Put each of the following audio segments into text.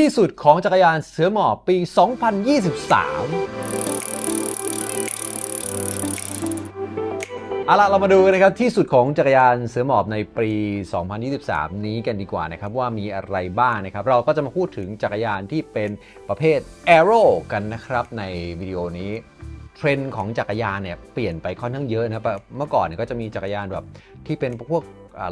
ที่สุดของจักรยานเสือหมอบปี 2023เอาละเรามาดูกันนะครับที่สุดของจักรยานเสือหมอบในปี 2023 นี้กันดีกว่านะครับว่ามีอะไรบ้างนะครับ เราก็จะมาพูดถึงจักรยานที่เป็นประเภท Aero กันนะครับในวิดีโอนี้เทรนด์ของจักรยานเนี่ยเปลี่ยนไปค่อนข้างเยอะนะครับเมื่อก่อนเนี่ยก็จะมีจักรยานแบบที่เป็นพวก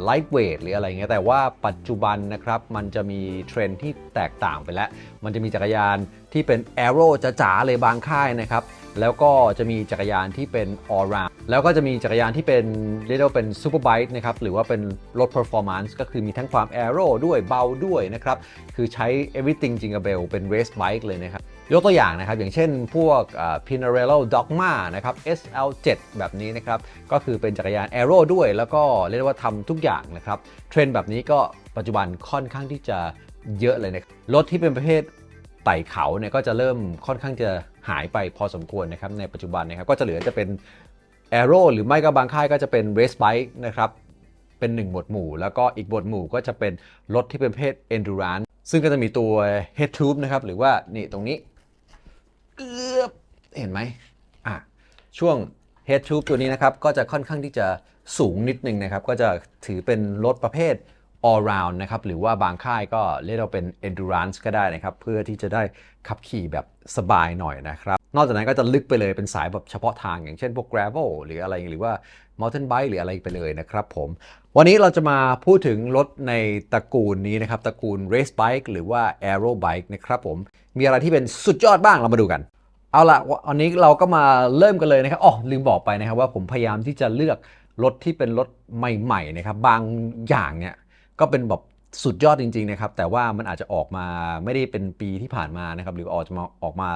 ไลท์เวทหรืออะไรเงี้ยแต่ว่าปัจจุบันนะครับมันจะมีเทรนที่แตกต่างไปแล้ว มันจะมีจักรยานที่เป็น Aero จ๋าๆเลยบางค่ายนะครับแล้วก็จะมีจักรยานที่เป็น all round แล้วก็จะมีจักรยานที่เป็นเรียกได้ว่าเป็น super bike นะครับหรือว่าเป็นรถ performance ก็คือมีทั้งความ aero ด้วยเบาด้วยนะครับคือใช้ everything จริงกับเบลเป็น race bike เลยนะครับ ยกตัวอย่างนะครับ อย่างเช่นพวก Pinarello Dogma นะครับ SL7 แบบนี้นะครับก็คือเป็นจักรยาน aero ด้วย แล้วก็เรียกว่าทำทุกอย่างนะครับเทรนด์แบบนี้ก็ปัจจุบันค่อนข้างที่จะเยอะเลยนะครับรถที่เป็นประเภทไต่เขาเนี่ยก็จะเริ่มค่อนข้างจะหายไปพอสมควรนะครับในปัจจุบันนะครับก็จะเหลือจะเป็น Aero หรือไม่ก็บางค่ายก็จะเป็น Race Bike นะครับเป็น 1 หมวดหมู่ แล้วก็อีกหมวดหมู่ก็จะเป็นรถที่เป็นประเภท Endurance ซึ่งก็จะมีตัว Head Tube นะครับหรือว่านี่ตรงนี้ เกือบเห็นไหมอะช่วง Head Tube ตัวนี้นะครับ ก็จะค่อนข้างที่จะสูงนิดนึงนะครับ ก็จะถือเป็นรถประเภท all round นะครับ หรือว่าบางค่ายก็เรียกเราเป็น endurance ก็ได้นะครับ เพื่อที่จะได้ขับขี่แบบสบายหน่อยนะครับ นอกจากนั้นก็จะลึกไปเลยเป็นสายแบบเฉพาะทางอย่างเช่นพวก gravel หรืออะไรหรือว่า mountain bike หรืออะไรไปเลยนะครับผมวันนี้เราจะมาพูดถึงรถในตระกูลนี้นะครับตระกูล race bike หรือว่า aero bike นะครับผมมีอะไรที่เป็นสุดยอดบ้างเรามาดูกันเอาละวันนี้เราก็มาเริ่มกันเลยนะครับอ๋อลืมบอกไปนะครับว่าผมพยายามที่จะเลือกรถที่เป็นรถใหม่ๆนะครับบางอย่างเนี่ยก็เป็นแบบ สุดยอดจริงๆนะครับแต่ว่ามันอาจจะออกมาไม่ได้เป็นปีที่ผ่านมานะครับหรือออกจะมาออกมา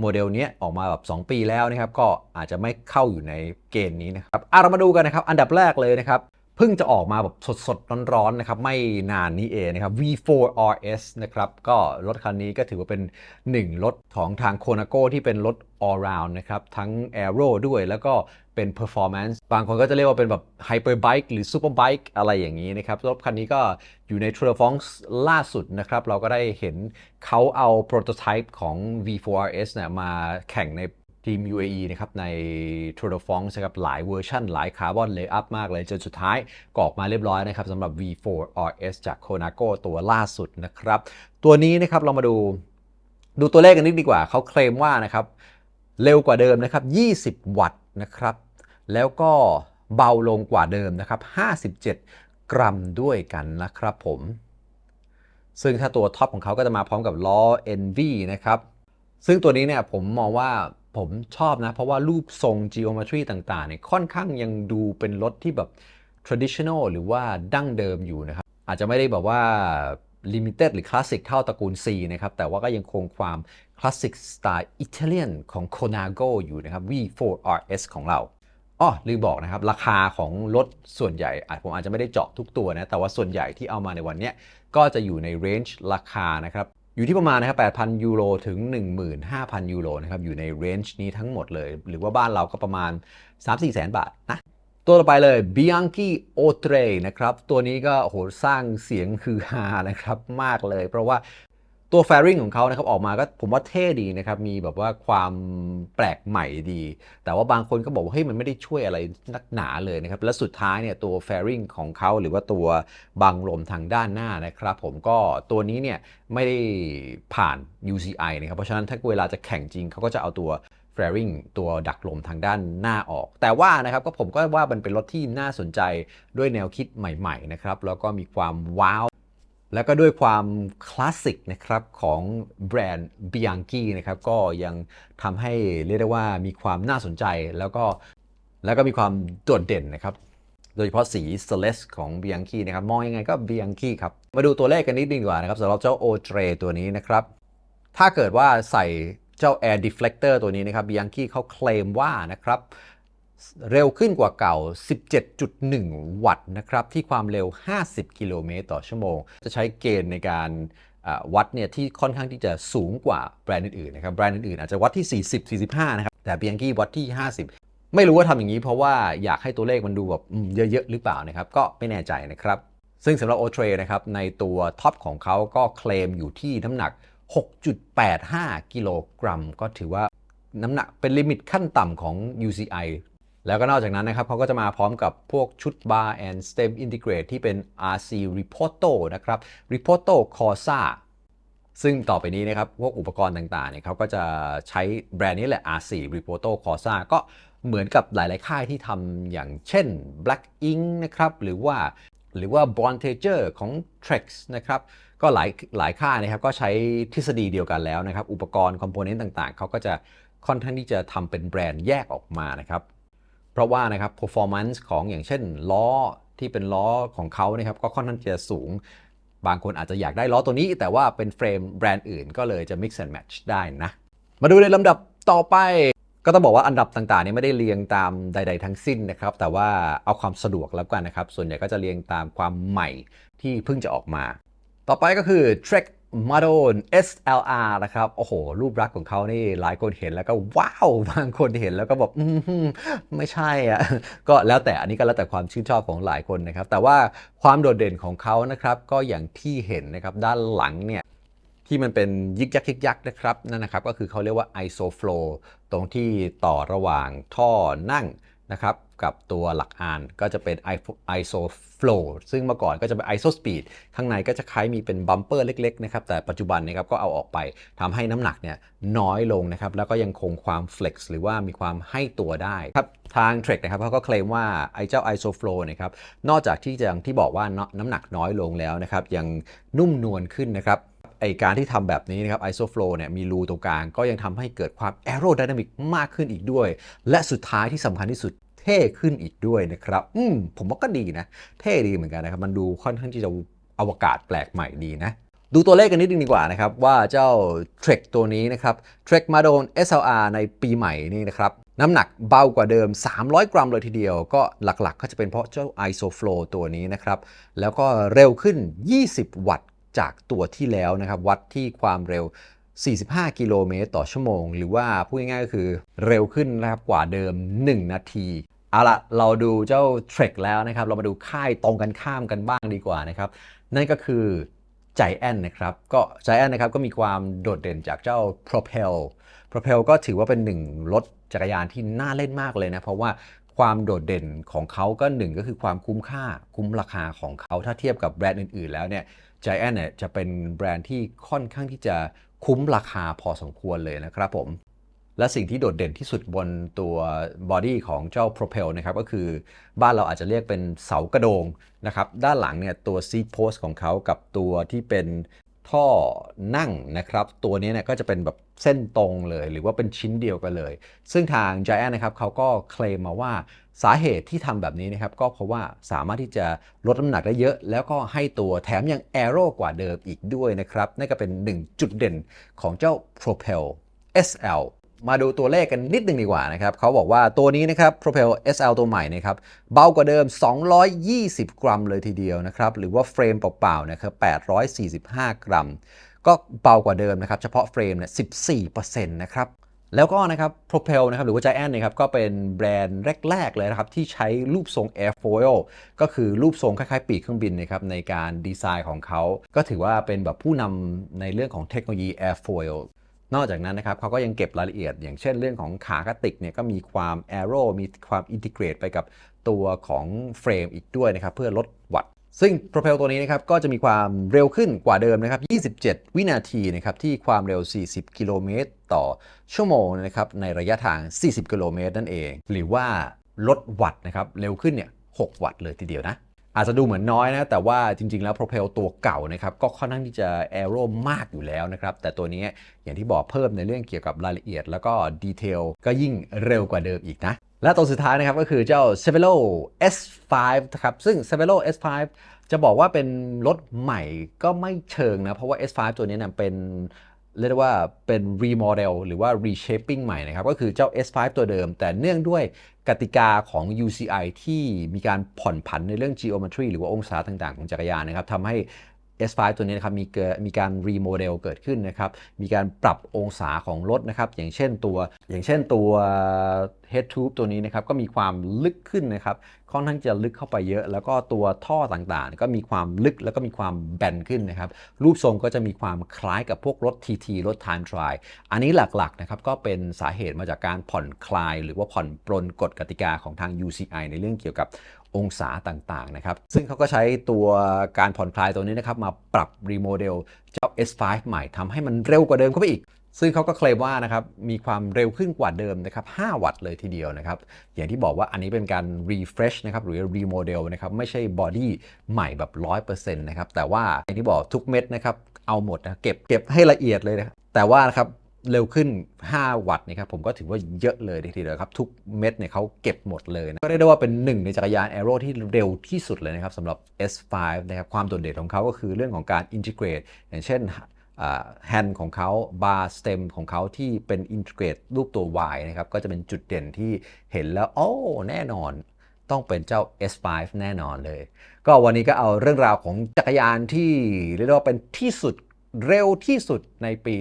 โมเดลนี้ออกมาแบบ 2 ปีแล้วนะครับก็อาจจะไม่เข้าอยู่ในเกณฑ์นี้นะครับอะเรามาดูกันนะครับอันดับแรกเลยนะครับ พิ่งจะออกมาแบบสดๆ ร้อนๆ นะครับ ไม่นานนี้เองนะครับ V4 RS นะครับ ก็รถคันนี้ก็ถือว่าเป็น 1 รถของทางโคนาโกที่เป็นรถ all round นะครับ ทั้ง aero ด้วยแล้วก็เป็น performance บางคนก็จะเรียกว่าเป็นแบบ hyper bike หรือ super bike อะไรอย่างนี้นะครับ รถคันนี้ก็อยู่ใน Tour de France ล่าสุดนะครับ เราก็ได้เห็นเขาเอา prototype ของ V4 RS เนี่ยมาแข่งใน ทีม UAE นะครับใน Tour de France นะครับหลายเวอร์ชันหลายคาร์บอนเลยอัพมากเลยจนสุดท้ายก็ออกมาเรียบร้อยนะครับสำหรับ V4 RS จาก Conaco ตัวล่าสุดนะครับ ตัวนี้นะครับเรามาดูดูตัวเลขกันนิดดีกว่า เขาเคลมว่านะครับเร็วกว่าเดิมนะครับ 20 วัตต์นะครับ แล้วก็เบาลงกว่าเดิมนะครับ 57 กรัมด้วยกันนะครับผม ซึ่งถ้าตัวท็อปของเขาก็จะมาพร้อมกับล้อ NV นะครับ ซึ่งตัวนี้เนี่ยผมมองว่า ผมชอบนะ เพราะว่ารูปทรง geometry ต่างๆเนี่ยค่อนข้างยังดูเป็นรถที่แบบ traditional หรือว่าดั้งเดิมอยู่นะครับ อาจจะไม่ได้แบบว่า limited หรือ classic เท่าตระกูล C นะครับ แต่ว่าก็ยังคงความ classic style Italian ของ Conago อยู่นะครับ V4 RS ของเราอ๋อลืมบอกนะครับ ราคาของรถส่วนใหญ่อาจผมอาจจะไม่ได้เจาะทุกตัวนะ แต่ว่าส่วนใหญ่ที่เอามาในวันนี้ก็จะอยู่ในเรนจ์ราคานะครับ อยู่ที่ประมาณนะครับ 8,000 ยูโรถึง 15,000 ยูโรนะครับ อยู่ในเรนจ์นี้ทั้งหมดเลย หรือว่าบ้านเราก็ประมาณ 3-4 แสนบาทนะ ตัวต่อไปเลย Bianchi o t r e นะครับ ตัวนี้ก็โอ้โหสร้างเสียงคือฮานะครับ มากเลย เพราะว่า ตัว fairing ของเขานะครับออกมาก็ผมว่าเท่ดีนะครับ มีแบบว่าความแปลกใหม่ดี แต่ว่าบางคนก็บอกว่าเฮ้ยมันไม่ได้ช่วยอะไรนักหนาเลยนะครับ และสุดท้ายเนี่ยตัว fairing ของเขาหรือว่าตัวบังลมทางด้านหน้านะครับ ผมก็ตัวนี้เนี่ยไม่ได้ผ่าน UCI นะครับ เพราะฉะนั้นถ้าเวลาจะแข่งจริงเขาก็จะเอาตัว fairing ตัวดักลมทางด้านหน้าออก แต่ว่านะครับก็ผมก็ว่ามันเป็นรถที่น่าสนใจด้วยแนวคิดใหม่ ๆ นะครับ แล้วก็มีความว้าว แล้วก็ด้วยความคลาสสิกนะครับของแบรนด์ Bianchi นะครับก็ยังทำให้เรียกได้ว่ามีความน่าสนใจแล้วก็แล้วก็มีความโดดเด่นนะครับ โดยเฉพาะสี Celeste ของ Bianchi นะครับมองยังไงก็ Bianchi ครับ มาดูตัวเลขกันนิดนึงดีกว่านะครับสำหรับเจ้า o t r e ตัวนี้นะครับ ถ้าเกิดว่าใส่เจ้า Air Deflector ตัวนี้นะครับ Bianchi เขาเคลมว่านะครับ เร็วขึ้นกว่าเก่า 17.1 วัตต์นะครับ ที่ความเร็ว 50 กิโลเมตรต่อชั่วโมง จะใช้เกณฑ์ในการวัดเนี่ยที่ค่อนข้างที่จะสูงกว่าแบรนด์อื่นๆนะครับ แบรนด์อื่นๆอาจจะวัดที่ 40 45 นะครับ แต่ Bianchi วัดที่ 50 ไม่รู้ว่าทำอย่างนี้เพราะว่าอยากให้ตัวเลขมันดูแบบเยอะๆ หรือเปล่านะครับ ก็ไม่แน่ใจนะครับ ซึ่งสำหรับ o t r e นะครับ ในตัวท็อปของเขาก็เคลมอยู่ที่น้ำหนัก 6.85 กิโลกรัม ก็ถือว่าน้ำหนักเป็นลิมิตขั้นต่ำของ UCI แล้วก็นอกจากนั้นนะครับเขาก็จะมาพร้อมกับพวกชุด bar and stem integrate ที่เป็น RC Reporto นะครับ Reporto Corsa ซึ่งต่อไปนี้นะครับ พวกอุปกรณ์ต่างๆเนี่ยเขาก็จะใช้แบรนด์นี้แหละ R4 Reporto Corsa ก็เหมือนกับหลายๆค่ายที่ทำอย่างเช่น Black Ink นะครับ หรือว่าหรือว่า b o n t a g e r ของ Trex นะครับ ก็หลายหลายค่ายนะครับ ก็ใช้ทฤษฎีเดียวกันแล้วนะครับ อุปกรณ์คอมโพเนนต์ต่างๆ เขาก็จะค่อนข้างที่จะทำเป็นแบรนด์แยกออกมานะครับ เพราะว่านะครับ performance ของอย่างเช่น ล้อที่เป็นล้อของเขานะครับก็ค่อนข้างจะสูง บางคนอาจจะอยากได้ล้อตัวนี้ แต่ว่าเป็นเฟรมแบรนด์อื่นก็เลยจะ mix and match ได้นะ มาดูในลำดับต่อไป ก็ต้องบอกว่าอันดับต่างๆนี่ไม่ได้เรียงตามใด ๆ ทั้งสิ้นนะครับ แต่ว่าเอาความสะดวกแล้วกันนะครับ ส่วนใหญ่ก็จะเรียงตามความใหม่ที่เพิ่งจะออกมา ต่อไปก็คือ Trek m a d o n SLR นะครับ โอ้โห รูปลักษ์ของเขานี่หลายคนเห็นแล้วก็ว้าว บางคนเห็นแล้วก็แบบอืมไม่ใช่อะ ก็แล้วแต่อันนี้ก็แล้วแต่ความชื่นชอบของหลายคนนะครับ แต่ว่าความโดดเด่นของเขานะครับ ก็อย่างที่เห็นนะครับ ด้านหลังเนี่ยที่มันเป็นยิกยักยิกยักนะครับ นั่นนะครับ ก็คือเขาเรียกว่า isoflow ตรงที่ต่อระหว่างท่อนั่ง นะครับกับตัวหลักอ่านก็จะเป็น isoflow ซึ่งเมื่อก่อนก็จะเป็น isospeed ข้างในก็จะคล้ายมีเป็นบัมเปอร์เล็กๆนะครับแต่ปัจจุบันนะครับก็เอาออกไปทำให้น้ำหนักเนี่ยน้อยลงนะครับแล้วก็ยังคงความ flex หรือว่ามีความให้ตัวได้ครับทาง Trek นะครับเขาก็เคลมว่าไอ้เจ้า isoflow นะครับนอกจากที่จะที่บอกว่าน้ำหนักน้อยลงแล้วนะครับยังนุ่มนวลขึ้นนะครับ ไอการที่ทำแบบนี้นะครับ isoflow เนี่ยมีรูตรงกลางก็ยังทำให้เกิดความ aerodynamic มากขึ้นอีกด้วย และสุดท้ายที่สำคัญที่สุดเท่ขึ้นอีกด้วยนะครับ อืมผมว่าก็ดีนะ เท่ดีเหมือนกันนะครับ มันดูค่อนข้างที่จะอวกาศแปลกใหม่ดีนะดูตัวเลขกันนิดนึงดีกว่านะครับ ว่าเจ้า Trek ตัวนี้นะครับ Trek m a d o n SLR ในปีใหม่นี่นะครับ น้ำหนักเบากว่าเดิม 300 กรัมเลยทีเดียว ก็หลักๆ ก็จะเป็นเพราะเจ้า ISOFlow ตัวนี้นะครับ แล้วก็เร็วขึ้น 20 วัตต์ จากตัวที่แล้วนะครับวัดที่ความเร็ว 45 กิโลเมตรต่อชั่วโมง หรือว่าพูดง่ายๆก็คือเร็วขึ้นนะครับกว่าเดิม 1 นาทีเอาละเราดูเจ้า Trek แล้วนะครับ เรามาดูค่ายตรงกันข้ามกันบ้างดีกว่านะครับ นั่นก็คือ Giant นะครับ ก็ Giant นะครับก็มีความโดดเด่นจากเจ้า Propel Propel ก็ถือว่าเป็นหนึ่งรถจักรยานที่น่าเล่นมากเลยนะ เพราะว่าความโดดเด่นของเขาก็หนึ่งก็คือความคุ้มค่าคุ้มราคาของเขาถ้าเทียบกับแบรนด์อื่น ๆ แล้วเนี่ย Giant เนี่ยจะเป็นแบรนด์ที่ค่อนข้างที่จะคุ้มราคาพอสมควรเลยนะครับผม และสิ่งที่โดดเด่นที่สุดบนตัวบอดี้ของเจ้า Propel นะครับก็คือบ้านเราอาจจะเรียกเป็นเสากระโดงนะครับ ด้านหลังเนี่ยตัว seat post ของเขากับตัวที่เป็น ท่อนั่งนะครับ ตัวนี้เนี่ยก็จะเป็นแบบเส้นตรงเลย หรือว่าเป็นชิ้นเดียวกันเลย ซึ่งทาง Giant นะครับเขาก็เคลมมาว่าสาเหตุที่ทำแบบนี้นะครับ ก็เพราะว่าสามารถที่จะลดน้ำหนักได้เยอะ แล้วก็ให้ตัวแถมยังแอโร่กว่าเดิมอีกด้วยนะครับนั่นก็เป็นหนึ่งจุดเด่นของเจ้า Propel SL มาดูตัวเลขกันนิดนึงดีกว่านะครับเขาบอกว่าตัวนี้นะครับ Propel SL ตัวใหม่นะครับเบากว่าเดิม 220 กรัมเลยทีเดียวนะครับ หรือว่าเฟรมเปล่าๆนะครับ845 กรัม ก็เบากว่าเดิมนะครับ เฉพาะเฟรมเนี่ย14%นะครับแล้วก็นะครับ Propel นะครับหรือว่า Giant นะครับก็เป็นแบรนด์แรก ๆ เลยนะครับ ที่ใช้รูปทรง airfoil ก็คือรูปทรงคล้าย ๆ ปีกเครื่องบินนะครับในการดีไซน์ของเขา ก็ถือว่าเป็นแบบผู้นำในเรื่องของเทคโนโลยี airfoil นอกจากนั้นนะครับเขาก็ยังเก็บรายละเอียด อย่างเช่นเรื่องของขากระติกเนี่ยก็มีความ Aero มีความอินทิเกรตไปกับตัวของเฟรมอีกด้วยนะครับเพื่อลดวัตต์ซึ่ง Propel ตัวนี้นะครับก็จะมีความเร็วขึ้นกว่าเดิมนะครับ 27 วินาทีนะครับที่ความเร็ว 40 กิโลเมตรต่อชั่วโมงนะครับในระยะทาง 40 กิโลเมตรนั่นเอง หรือว่าลดวัตต์นะครับเร็วขึ้นเนี่ย 6 วัตต์เลยทีเดียวนะ อาจจะดูเหมือนน้อยนะ แต่ว่าจริง ๆ แล้ว Propel ตัวเก่านะครับ ก็ค่อนข้างที่จะ Aero มากอยู่แล้วนะครับ แต่ตัวนี้อย่างที่บอกเพิ่มในเรื่องเกี่ยวกับรายละเอียด แล้วก็ดีเทลก็ยิ่งเร็วกว่าเดิมอีกนะ และตัวสุดท้ายนะครับก็คือเจ้า c e v e l o S5 นะครับ ซึ่ง c e v e l o S5 จะบอกว่าเป็นรถใหม่ก็ไม่เชิงนะ เพราะว่า S5 ตัวนี้เนี่ยเป็นเรียกได้ว่าเป็น remodel หรือว่า reshaping ใหม่นะครับ ก็คือเจ้า S5 ตัวเดิม แต่เนื่องด้วย กติกาของ UCI ที่มีการผ่อนผันในเรื่อง geometry หรือว่าองศาต่างๆ ของจักรยานนะครับทำให้ S5 ตัวนี้นะครับมีเกิดมีการรีโมเดลเกิดขึ้นนะครับ มีการปรับองศาของรถนะครับ อย่างเช่นตัวอย่างเช่นตัว head tube ตัวนี้นะครับก็มีความลึกขึ้นนะครับค่อนข้างจะลึกเข้าไปเยอะ แล้วก็ตัวท่อต่างๆ ก็มีความลึกแล้วก็มีความแบนขึ้นนะครับรูปทรงก็จะมีความคล้ายกับพวกรถ TT รถ Time Trial อันนี้หลักๆนะครับก็เป็นสาเหตุมาจากการผ่อนคลาย หรือว่าผ่อนปรนกฎกติกาของทาง UCI ในเรื่องเกี่ยวกับองศาต่างๆนะครับ ซึ่งเขาก็ใช้ตัวการผ่อนคลายตัวนี้นะครับ มาปรับรีโมเดลเจ้า S5 ใหม่ทำให้มันเร็วกว่าเดิมเข้าไปอีก ซึ่งเขาก็เคลมว่านะครับมีความเร็วขึ้นกว่าเดิมนะครับ 5 วัตต์เลยทีเดียวนะครับ อย่างที่บอกว่าอันนี้เป็นการ refresh นะครับหรือ remodel นะครับไม่ใช่บอดี้ใหม่แบบ 100%นะครับแต่ว่าอย่างที่บอกทุกเม็ดนะครับเอาหมดนะเก็บเก็บให้ละเอียดเลยนะแต่ว่านะครับเร็วขึ้น 5 วัตต์นะครับผมก็ถือว่าเยอะเลยทีเดียวครับ ทุกเม็ดเนี่ยเขาเก็บหมดเลยนะก็เรียกได้ว่าเป็นหนึ่งในจักรยาน Aero ที่เร็วที่สุดเลยนะครับสำหรับ S5 นะครับความโดดเด่นของเขาก็คือเรื่องของการ integrate อย่างเช่น แฮนด์ของเขาบาร์สเต็มของเขาที่เป็นอินทิเกรตรูปตัว Y นะครับ ก็จะเป็นจุดเด่นที่เห็นแล้ว โอ้ แน่นอนต้องเป็นเจ้า S5 แน่นอนเลย ก็วันนี้ก็เอาเรื่องราวของจักรยานที่เรียกว่าเป็นที่สุด เร็วที่สุดในปี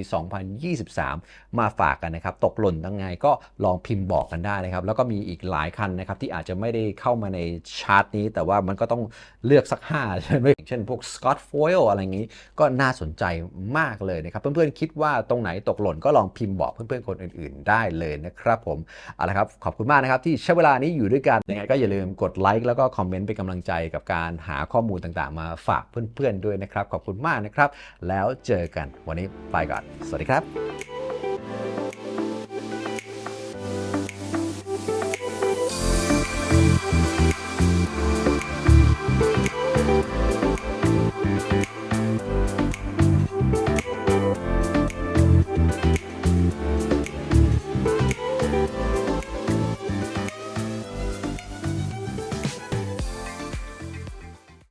2023 มาฝากกันนะครับ ตกหล่นยังไงก็ลองพิมพ์บอกกันได้นะครับ แล้วก็มีอีกหลายคันนะครับ ที่อาจจะไม่ได้เข้ามาในชาร์ตนี้ แต่ว่ามันก็ต้องเลือกสัก5ใช่ไหมอย่างเช่นพวก Scott Foil อะไรอย่างนี้ก็น่าสนใจมากเลยนะครับ เพื่อนๆ คิดว่าตรงไหนตกหล่นก็ลองพิมพ์บอกเพื่อนๆ คนอื่นๆ ได้เลยนะครับผมเอาละครับขอบคุณมากนะครับที่ใช้เวลานี้อยู่ด้วยกันยังไงก็อย่าลืมกดไลค์แล้วก็คอมเมนต์เป็นกำลังใจกับการหาข้อมูลต่างๆ มาฝากเพื่อนๆด้วยนะครับขอบคุณมากนะครับแล้วเจอกัน วันนี้ไปก่อน สวัสดีครับ